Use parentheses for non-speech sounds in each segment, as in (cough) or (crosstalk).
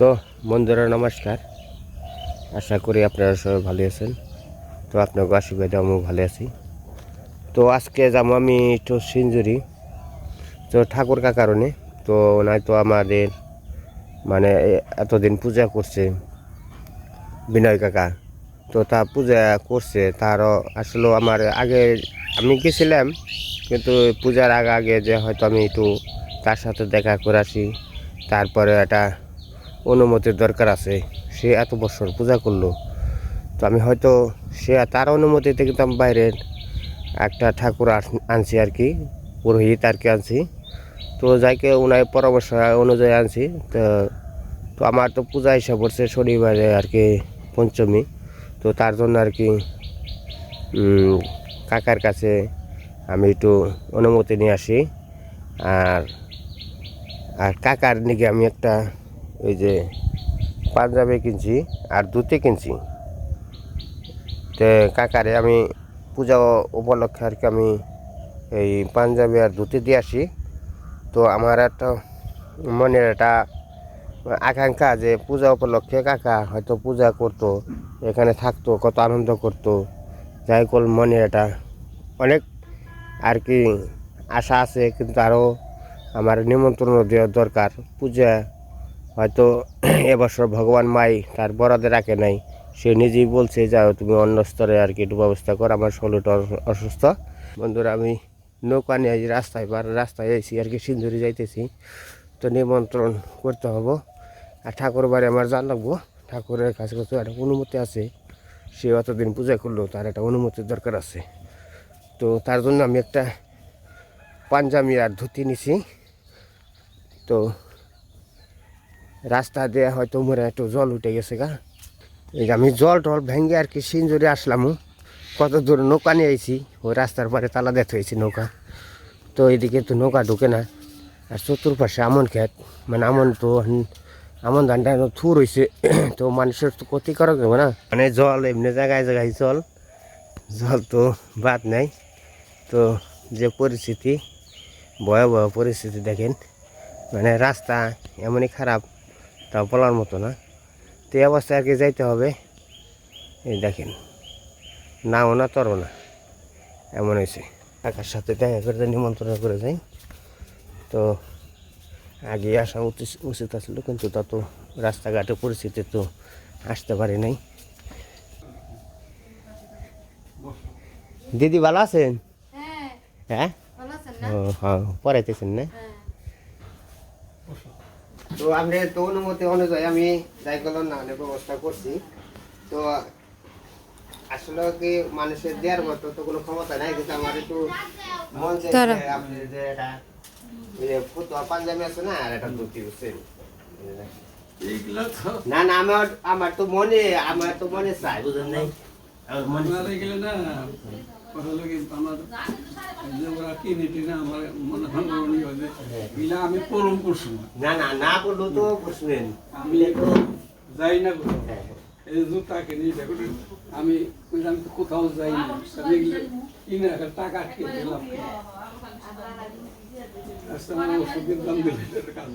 তো, বন্ধুরা, নমস্কার। আশা করি আপনারা সবাই ভালো আছেন। তো আপনাকে আশীর্বাদে আমিও ভালো আছি। তো আজকে যাব আমি একটু সিঞ্জুরি। তো ঠাকুর কারণে? তো নাই তো আমাদের মানে এতদিন পূজা করছে বিনয় কাকা। তো তা পূজা করছে, তারও আসলে আমার আগে আমি গেছিলাম, কিন্তু পূজার আগে আগে যে হয়তো আমি একটু তার সাথে দেখা করে আসি। তারপরে একটা অনুমতির দরকার আছে। সে এত বছর পূজা করল। তো আমি হয়তো সে তার অনুমতিতে কিন্তু আমি বাইরের একটা ঠাকুর আনছি আর কি, পুরোহিত আর কি আনছি। তো যাইকে ওনার পরামর্শ অনুযায়ী আনছি। তো তো আমার তো পূজা হিসাব পড়ছে শনিবারে আর কি পঞ্চমী। তো তার জন্য আর কি কাকার কাছে আমি একটু অনুমতি নিয়ে আসি। আর আর কাকার নিকে আমি একটা ওই যে পাঞ্জাবে কিনছি আর ধুতি কিনছি। তো কাকারে আমি পূজা উপলক্ষে আর কি আমি এই পাঞ্জাবে আর ধুতি দিয়ে আসি। তো আমার একটা মনের একটা আকাঙ্ক্ষা যে পূজা উপলক্ষে কাকা হয়তো পূজা করতো, এখানে থাকতো, কত আনন্দ করতো। যাই কল মনের একটা অনেক আর কি আশা আছে, কিন্তু আরও আমার নিমন্ত্রণ দেওয়ার দরকার। পূজা হয়তো (clears throat) এবছর ভগবান মাই তার বরাদে রাখে নাই। সে নিজেই বলছে, যাও তুমি অন্য স্তরে আর কি একটু ব্যবস্থা কর, আমার শরীরটা অসুস্থ। বন্ধুরা, আমি নৌকা নিয়ে রাস্তায় বার রাস্তায় এসেছি, আর কি সিন্ধুরি যাইতেছি। তো নিমন্ত্রণ করতে হব। আর ঠাকুর বাড়ি আমার জান লাগবো। ঠাকুরের কাছে কাছে একটা অনুমতি আছে। সে অতদিন পূজা করল, তার একটা অনুমতির দরকার আছে। তো তার জন্য আমি একটা পাঞ্জাবি আর ধুতি নিছি। তো রাস্তা দিয়ে হয়তো মরে একটু জল উঠে গেছে গা। এই আমি জল টল ভেঙে আর কি সিঞ্জুরে আসলাম কত দূর নৌকা নিয়ে আইছি, ওই রাস্তার পরে তালা দেখতে হয়েছি নৌকা। তো এইদিকে তো নৌকা ঢুকে না, আর চতুর্পাশে আমন ক্ষেত মানে আমন তো আমন ধানটা থুর হয়েছে (clears throat) তো মানুষের তো ক্ষতিকারক হবে না। মানে জল এমনি জায়গায় জায়গায় জল জল তো বাদ নাই। তো যে পরিস্থিতি, ভয়াবহ পরিস্থিতি দেখেন মানে রাস্তা এমনই খারাপ। তা বলার মতো না। তো এই অবস্থায় আগে যাইতে হবে। এই দেখেন নাও না তরো না। এমন হয়েছে। কাকার সাথে দেখা করে নিমন্ত্রণ করে যাই তো আগে আসা উচিত উচিত আসলো কিন্তু তা তো রাস্তাঘাটের পরিস্থিতি তো আসতে পারি নাই। দিদি ভালো আছেন? হ্যাঁ। হ্যাঁ? না? ও হ্যাঁ পড়াইতেছেন না? হ্যাঁ। তো আমি তো অনুমতি অনুযায়ী আমি যাই করলাম না অনেক ব্যবস্থা করছি। তো আসলে কি মানুষের দেওয়ার মতো তো কোনো ক্ষমতা নাই কিন্তু আমার একটু মন চাইছে তারা। আপনি যে এটা ফুটবল পাঞ্জাবি আছে না আর একটা ধুতি বুঝছেন না না আমার আমার তো মনে আমার তো মনে চাই। বুঝলেন নাই? আমার মনে কথা লাগে আমার যে ওরা কিনে টিনে আমার মনে হয় মনে হয় যে এগুলা আমি পরম করছি না। না না না বলল তো বুঝলেন আমি যাই না কোথাও হ্যাঁ, এই জুতা কিনি দেখো আমি কইলাম তো কোথাও যাই না। আমি কিনে একটা টাকা খেয়ে দিলাম। আজকে আমার ওষুধের দাম দিলে কাজ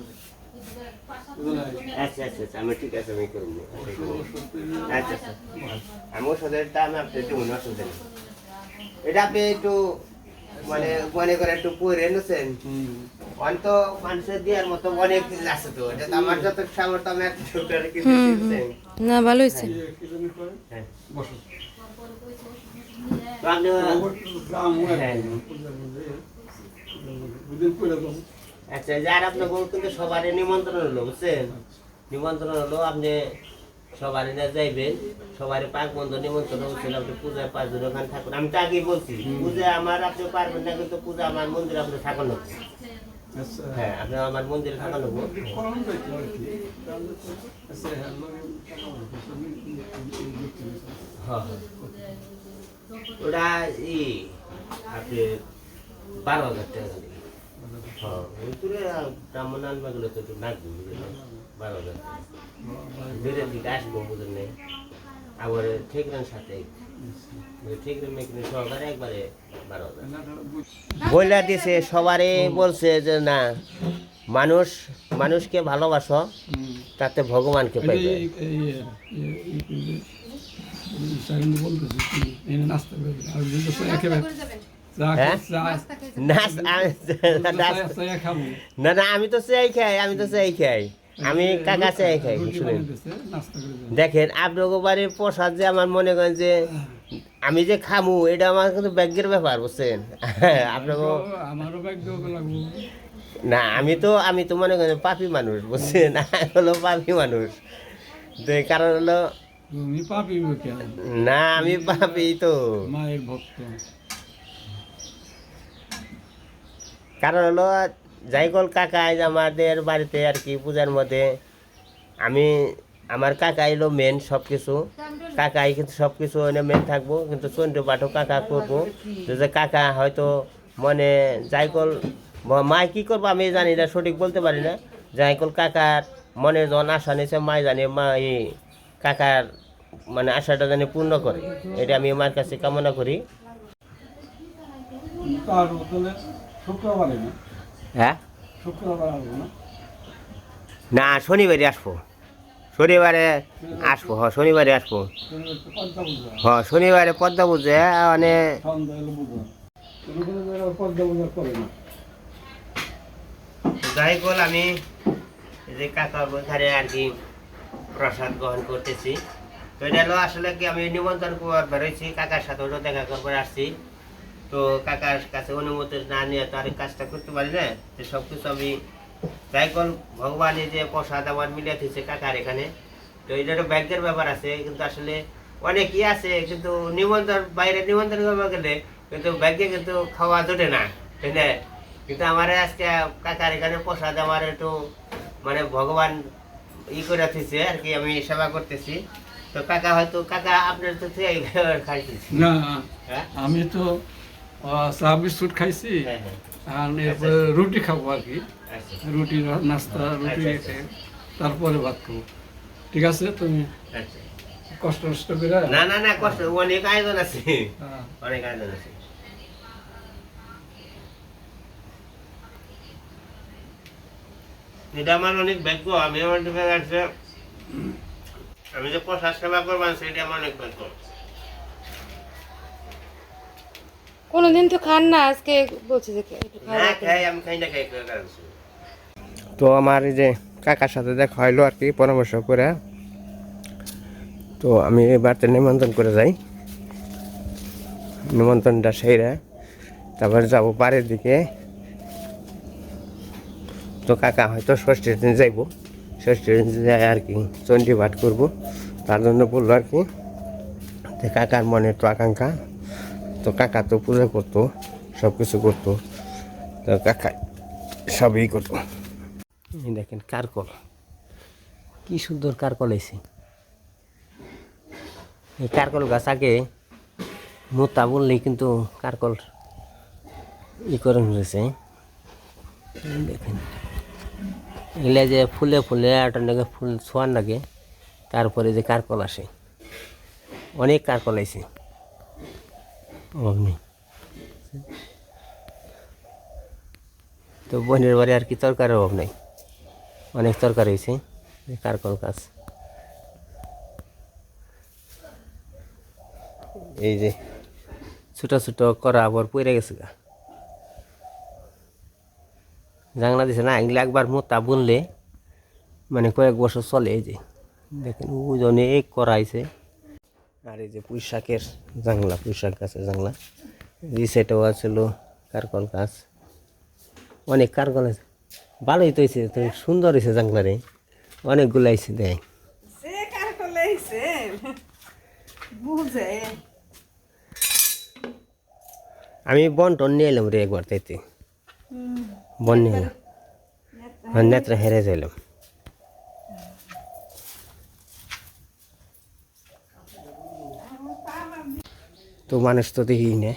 আচ্ছা আচ্ছা আচ্ছা আমি ঠিক আছে আমি করব আচ্ছা আচ্ছা। আমি ওষুধেরটা আমি আপনি একটু মনে এটা আপনি একটু মানে মনে করে একটু পরে এনেছেন হুম। অন্ত মানুষের দেওয়ার মতো অনেক কিছু আছে তো। এটা তো আমার যত সামর্থ্য আমি একটু ছোট আর কিছু দিচ্ছেন না ভালো হয়েছে। কি কি জানি করে? হ্যাঁ। হয় হ্যাঁ। আচ্ছা যার আপনার বউ কিন্তু সবারই নিমন্ত্রণ হলো বুঝছেন? নিমন্ত্রণ হলো আপনি সবারই না যাইবেন সবারই পাক বন্ধ নিমন্ত্রণ হচ্ছিল আপনি পূজায় পাঁচ দিন ওখানে থাকুন। আমি তো আগেই বলছি পূজা আমার আপনি পারবেন না কিন্তু পূজা আমার মন্দিরে আপনি থাকানো আচ্ছা। হ্যাঁ আপনি আমার মন্দিরে থাকানো কোন দেখতে আর কি। আচ্ছা হ্যাঁ লগে টাকা হ্যাঁ। ওটা ই আপনি বারো হাজার টাকা হ্যাঁ ওই করে ব্রাহ্মণ আনবাগুলো তো একটু বুঝলেন? বারো হাজার টাকা দিকে আসব বুঝলেন আবার ঠিকরেন সাথে বইলা দিছে সবারই বলছে যে না মানুষ মানুষকে ভালোবাসো তাতে ভগবানকে পাইবে হ্যাঁ? না না আমি তো সেই খাই আমি তো সেই খাই আমি কাকা সেই খাই শুনেন। দেখেন আপনাকে বাড়ির প্রসাদ যে আমার মনে করেন যে আমি যে খামু এটা আমার কিন্তু ব্যাগের ব্যাপার বুঝছেন? (laughs) আপনাকে না আমি তো আমি তো মনে করেন পাপি মানুষ বুঝছেন? হলো পাপি মানুষ। তো এই কারণ হলো না আমি পাপি তো। মায়ের ভক্ত। কারণ হলো জাইকল কাকা আজ আমাদের বাড়িতে আর কি পূজার মধ্যে, আমি, আমার কাকা এলো মেন সব কিছু কাকাই কিন্তু সব কিছু এনে মেন থাকব, কিন্তু চন্দ্র পাঠও কাকা করব। যে কাকা হয়তো মনে জাইকল ম- কি করব আমি জানি না, সঠিক বলতে পারি না। জাইকল কাকার মনে যখন আশা নিয়েছে মায় জানে মা এই কাকার মানে আশাটা জানি পূর্ণ করে। এটা আমি আমার কাছে কামনা করি। শুক্রবারে হ্যাঁ? না, শনিবারে আসব। শনিবারে আসব, হ, শনিবারে আসব। তুমি একটু পদ্মা পূজা হ, শনিবারে পদ্মা পুজো মানে সন্ধ্যা এলো বুঝো তুমি কোনো জায়গায় পদ্মা পূজা করে না যাই বল, আমি যে কাকার ওখানে আর কি প্রসাদ গ্রহণ করতেছি। তো এটা আসলে কি আমি নিমন্ত্রণ বেরোইছি কাকার সাথে দেখা করবার আসছি। তো কাকার কাছে অনুমতি না নিয়ে তো আর কাজটা করতে পারি না। তো সব কিছু আমি যাই কল ভগবানের যে প্রসাদ আমার মিলিয়ে দিচ্ছে কাকার এখানে। তো এটা একটা ব্যাংকের ব্যাপার আছে কিন্তু আসলে অনেকই আছে কিন্তু নিমন্ত্রণ বাইরে নিমন্ত্রণ করব গেলে কিন্তু ব্যাংকে কিন্তু খাওয়া জোটে না তাই না? কিন্তু আমার আজকে কাকার এখানে প্রসাদ আমার একটু মানে ভগবান ই করে দিচ্ছে আর কি আমি সেবা করতেছি। তো কাকা হয়তো কাকা আপনার তো খাইতেছি না হ্যাঁ? আমি তো চা বিস্কুট খাইছি হ্যাঁ হ্যাঁ। আর এরপরে রুটি খাব আর কি। আচ্ছা। রুটি নাস্তা রুটি আচ্ছা, আচ্ছা। তারপরে ভাত খাব। ঠিক আছে? তুমি আচ্ছা। কষ্ট কষ্ট করে? না না না কষ্ট অনেক আয়োজন আছে। হ্যাঁ, অনেক আয়োজন আছে। এটা আমার অনেক ভাগ্য আমি আমার আমি যে প্রসাদ সেবা করবান সেটা আমার অনেক ভাগ্য। কোনোদিন তো খান না আজকে বলছে যে একটু খাওয়া না দাওয়া খাই আমি খাই না খাই তো আমার এই যে কাকার সাথে দেখা হইল আর কি পরামর্শ করে। তো আমি এবারতে নিমন্ত্রণ করে যাই। নিমন্ত্রণটা সেইরা তারপর যাব বাড়ির দিকে। তো কাকা হয়তো ষষ্ঠীর দিন যাইব। ষষ্ঠীর দিন যাই আর কি চণ্ডী পাঠ করব। তার জন্য বলল আর কি যে কাকার মনে একটু আকাঙ্ক্ষা। তো কাকা তো পূজা করতো সব কিছু করতো। তো কাকা সবই করতো। দেখেন কারকল। কি সুন্দর কারকল এসে এই কারকল গাছ আগে মোতা বললেই কিন্তু কারকল ই করে হয়েছে দেখেন। এগুলা যে ফুলে ফুলে একটা নাকি ফুল ছোয়ার লাগে, তারপরে যে কারকল আসে। অনেক কারকল আছে নেই তো বোনের বাড়ি আর কি তরকারের অভাব নেই। অনেক তরকারি হয়েছে, এই কারকল গাছ। এই যে ছোট ছোট করা আবার পড়ে গেছে গা। জাংলা দিছে না, এগুলো একবার মোতা বুনলে মানে কয়েক বছর চলে এই যে। দেখেন ওজনে এক করাইছে আর এই যে পুঁই শাকের জাংলা পুঁই শাক গাছের জাংলা এই সেটাও আছিল কারকল গাছ। অনেক কারকল আছে। ভালোই তো হয়েছে তো সুন্দর হয়েছে জাংলা রে। অনেকগুলো আইছে দেয় আমি বন বন্টন নিয়ে এলাম রে একবার তাইতে। বন নিয়ে এলাম। হ্যাঁ, নেত্রা হেরে যাইলাম। তো মানুষ তো দেখি নে।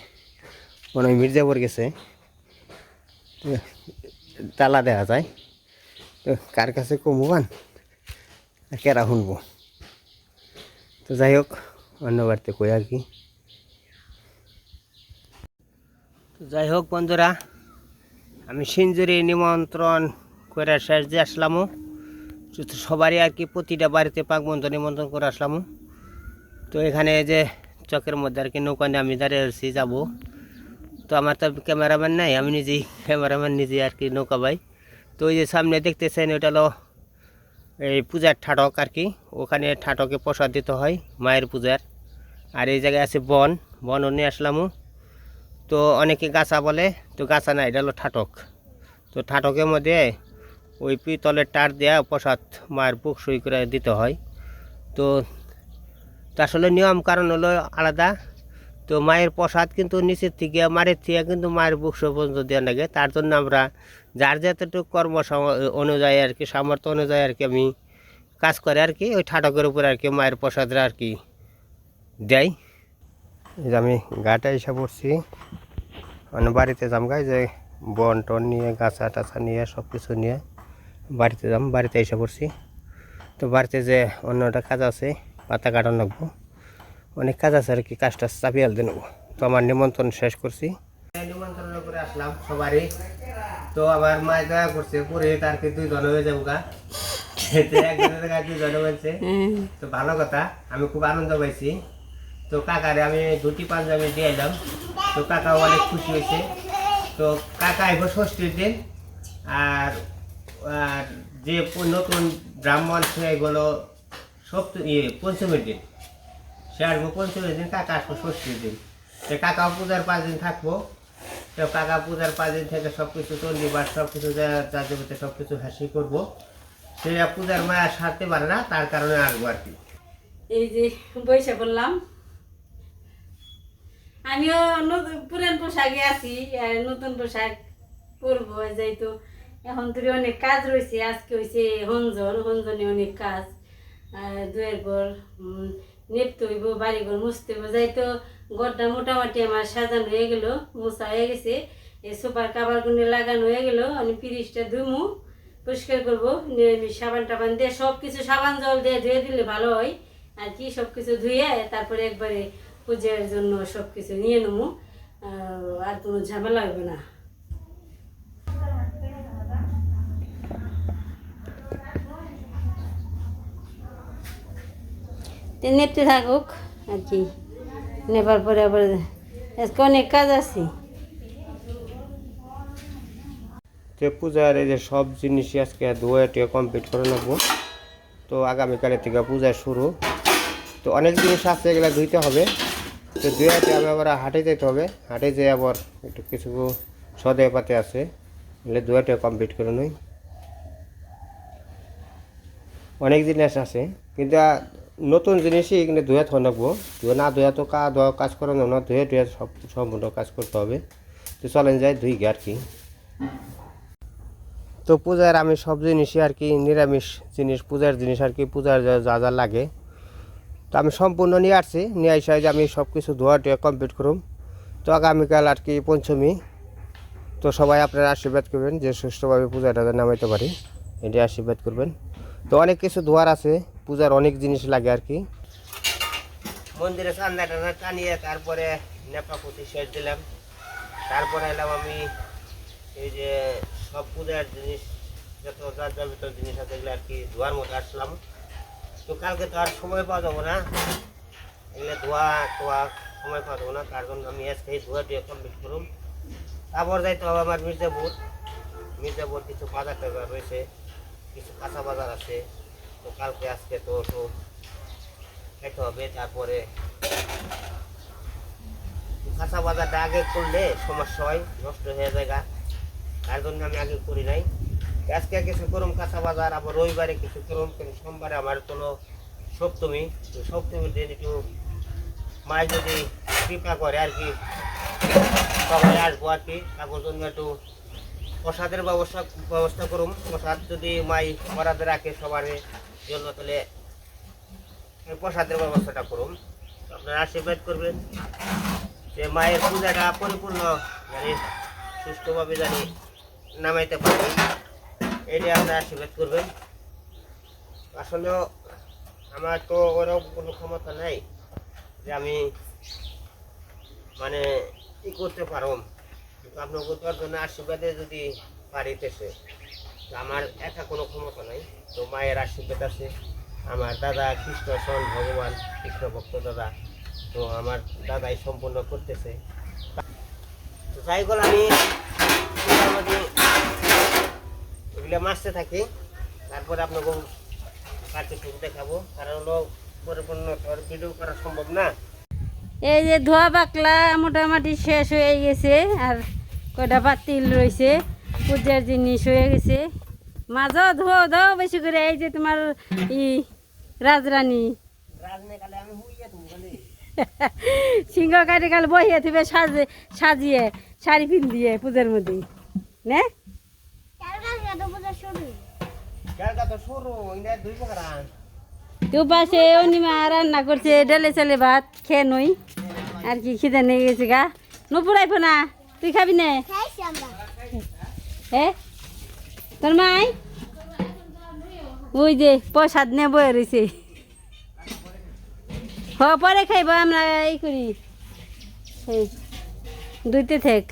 মনে হয় মির্জাপুর গেছে। তালা দেওয়া যায়। তো কার কাছে কমবান কেরা শুনব? তো যাই হোক, অন্য বাড়িতে কই আর কি? তো যাই হোক বন্ধুরা, আমি সিঞ্জুরি নিমন্ত্রণ করে শেষ দিয়ে আসলামও সবারই আর কি প্রতিটা বাড়িতে পাক বন্ধন নিমন্ত্রণ করে আসলামও তো এখানে যে চকের মধ্যে আর কি নৌকা নিয়ে আমি দাঁড়িয়ে আছি, যাব। তো আমার তো ক্যামেরাম্যান নাই, আমি নিজেই ক্যামেরাম্যান, নিজেই আর কি নৌকা ভাই তো ওই যে সামনে দেখতেছেন, ওইটা হলো এই পূজার ঠাটক আর কি। ওখানে ঠাটকে প্রসাদ দিতে হয়, মায়ের পূজার। আর এই জায়গায় আছে বন, বনও নিয়ে আসলামও তো অনেকে গাছা বলে, তো গাছা না, এটা হলো ঠাটক। তো ঠাটকের মধ্যে ওই পিতলের টার দেওয়া প্রসাদ মায়ের বুক সই করে দিতে হয়। তো তো আসলে নিয়ম কারণ হলো আলাদা। তো মায়ের প্রসাদ কিন্তু নিচের থেকে মায়ের থেকে কিন্তু মায়ের বুক পর্যন্ত দেওয়া লাগে। তার জন্য আমরা যার যতটুকু কর্ম অনুযায়ী আর কি, সামর্থ্য অনুযায়ী আর কি আমি কাজ করে আর কি, ওই ঠাটকের উপরে আর কি মায়ের প্রসাদরা আর কি দেয়। আমি গাটা এসে পড়ছি। মানে বাড়িতে যাম গাই যে বন টন নিয়ে, গাছা টাছা নিয়ে সব কিছু নিয়ে বাড়িতে যাম, বাড়িতে এসে পড়ছি। তো বাড়িতে যে অন্যটা কাজ আছে পাতা কাটানো লাগবো অনেক কাজ আছে আর কি, কাজটা চাপিয়ে আলতে নেব। তো আমার নিমন্ত্রণ শেষ করছি। নিমন্ত্রণ করে আসলাম সবারই। তো আবার মায় দেখা করছে, পরে তার দুই জন হয়ে যাব গা একজনের হয়েছে। তো ভালো কথা, আমি খুব আনন্দ পাইছি। তো কাকারে আমি দুটি পাঞ্জাবি দিয়ে এলাম। তো কাকাও অনেক খুশি হয়েছে। তো কাকা আইব ষষ্ঠীর দিন। আর আর যে নতুন ব্রাহ্মণ সে এগুলো সপ্ত ইয়ে পঞ্চমীর দিন। সে আসব পঞ্চমীর দিন, কাকা আসব ষষ্ঠীর দিন। সে কাকাও পূজার পাঁচ দিন থাকব। সে কাকা পূজার পাঁচ দিন থেকে সব কিছু চন্ডী বা সব কিছু যা যা সব কিছু হাসি করব। সে পূজার মায়া সারতে পারে না, তার কারণে আসব আর কি। এই যে বসে বললাম আমিও নতুন পুরান পোশাকে আছি নতুন পোশাক পরবো, যেহেতু এখন ধরে অনেক কাজ রয়েছে, আজকে হয়েছে হঞ্জন হঞ্জনে অনেক কাজ। দুয়ের উম, নেপতে হইব বাড়িঘর মুছতে হইব। যাইতো গড়টা মোটামুটি আমার সাজানো হয়ে গেল মোছা হয়ে গেছে। এই সোফার কাবার গুনে লাগানো হয়ে গেল আমি পিরিশটা ধুমু পরিষ্কার করব আমি সাবান টাবান দিয়ে সব কিছু সাবান জল দিয়ে ধুয়ে দিলে ভালো হয়। আর কি সব কিছু ধুয়ে তারপরে একবারে পূজার জন্য সব কিছু নিয়ে নেব। আর কোনো ঝামেলা হবে না। নেপতে থাকুক, আর কি। নেবার পরে আবার আজকে অনেক কাজ আছে। তো পূজার এই যে সব জিনিসই আজকে দুয়াটিও কমপ্লিট করে নেব। তো আগামীকালের থেকে পূজা শুরু। তো অনেক জিনিস আছে এগুলো ধুইতে হবে। তো দুয়াটি আমি আবার হাটে যেতে হবে। হাটে যেয়ে আবার একটু কিছু সদে পাতে আছে। এগুলো দুয়াটিও কমপ্লিট করে নই। অনেক জিনিস আছে। কিন্তু নতুন জিনিসই এখানে ধুয়ে থ নেব ধুয়ে না ধুয়ে তো কা ধোয়া কাজ করানো না ধুয়ে ধুয়ে সব সম্পূর্ণ কাজ করতে হবে। তো চলেন যাই ধুই গে আর কি। তো পূজার আমি সব জিনিসই আর কি, নিরামিষ জিনিস, পূজার জিনিস আর কি, পূজার যা যা লাগে। তো আমি সম্পূর্ণ নিয়ে আসছি, নিয়ে আসা যে আমি সব কিছু ধোয়া টোয়া কমপ্লিট করুম। তো আগামীকাল আর কি পঞ্চমী। তো সবাই আপনারা আশীর্বাদ করবেন যে সুষ্ঠুভাবে পূজাটা নামাইতে পারি। এটি আশীর্বাদ করবেন। তো অনেক কিছু ধোয়ার আছে। পূজার অনেক জিনিস লাগে আর কি। মন্দিরে চান্দা টান্দা টানিয়ে তারপরে নেপা পুঁতি শেষ দিলাম। তারপরে এলাম আমি এই যে সব পূজার জিনিস, যত যার যাবিত জিনিস আছে এগুলো আর কি ধোয়ার মতো আসলাম। তো কালকে তো আর সময় পাওয়া যাব না। এগুলো ধোয়া টোয়া সময় পাওয়া যাব না, তার জন্য আমি আজকে ধোয়া দিয়ে কমপ্লিট করুন তারপর যাইতে হবে আমার মির্জাপুর। মির্জাপুর কিছু বাজার টাজার রয়েছে, কিছু কাঁচা বাজার আছে। তো কালকে, আজকে তো তো খেতে হবে, তারপরে কাঁচা বাজারটা আগে করলে সমস্যা হয়, নষ্ট হয়ে যায়। তার জন্য আমি আগে করি নাই। আজকে কিছু করুম, কাঁচা বাজার, আবার রবিবারে কিছু করুম, কিন্তু সোমবারে আমার কোনো সপ্তমী। সপ্তমীর দিন একটু মায় যদি কৃপা করে আর কি সবাই আসব আর কি, তারপর জন্য একটু প্রসাদের ব্যবস্থা ব্যবস্থা করুম। প্রসাদ যদি মাই বরাদ্দ রাখে সবার জন্য তাহলে প্রসাদের ব্যবস্থাটা করুন আপনারা আশীর্বাদ করবেন যে মায়ের পূজাটা পরিপূর্ণ জানি সুস্থভাবে জানি নামাইতে পারি। এটি আপনারা আশীর্বাদ করবেন। আসলেও আমার তো ওরকম কোনো ক্ষমতা নাই যে আমি মানে ই করতে পারব কিন্তু আপনাকে জন্য আশীর্বাদে যদি পারিতেছে। আমার একা কোনো ক্ষমতা নাই। তো মায়ের আশীর্বাদ আছে। আমার দাদা কৃষ্ণ সন ভগবান, কৃষ্ণ ভক্ত দাদা। তো আমার দাদাই সম্পূর্ণ করতেছে। যাই হোক, আমি মোটামুটি এগুলো মাসতে থাকি। তারপরে আপনাকে কাছে টুক দেখাবো। কারণ হলো পরিপূর্ণ ভিডিও করা সম্ভব না। এই যে ধোয়া পাকলা মোটামুটি শেষ হয়ে গেছে, আর কয়টা পাতিল রয়েছে। পূজার জিনিস হয়ে গেছে। মাঝও ধোয়া দাও বেশি করে, এই যে তোমার ই রাজরানী। (laughs) সিংহ কাটে কাল বহিয়ে থিবে সাজে, সাজিয়ে, শাড়ি পিন দিয়ে পূজার মধ্যে নে? পাশে অনিমা রান্না করছে, ডালে চালে ভাত, খেয়ে নই। আর কি খিদে নিয়ে গেছে গা। নুপুরাইব না তুই খাবি না? হ্যাঁ তোর মাই? ওই যে প্রসাদ নে বয়ে রয়েছে হ, পরে খাইব আমরা, এই করি। দুইতে থেক।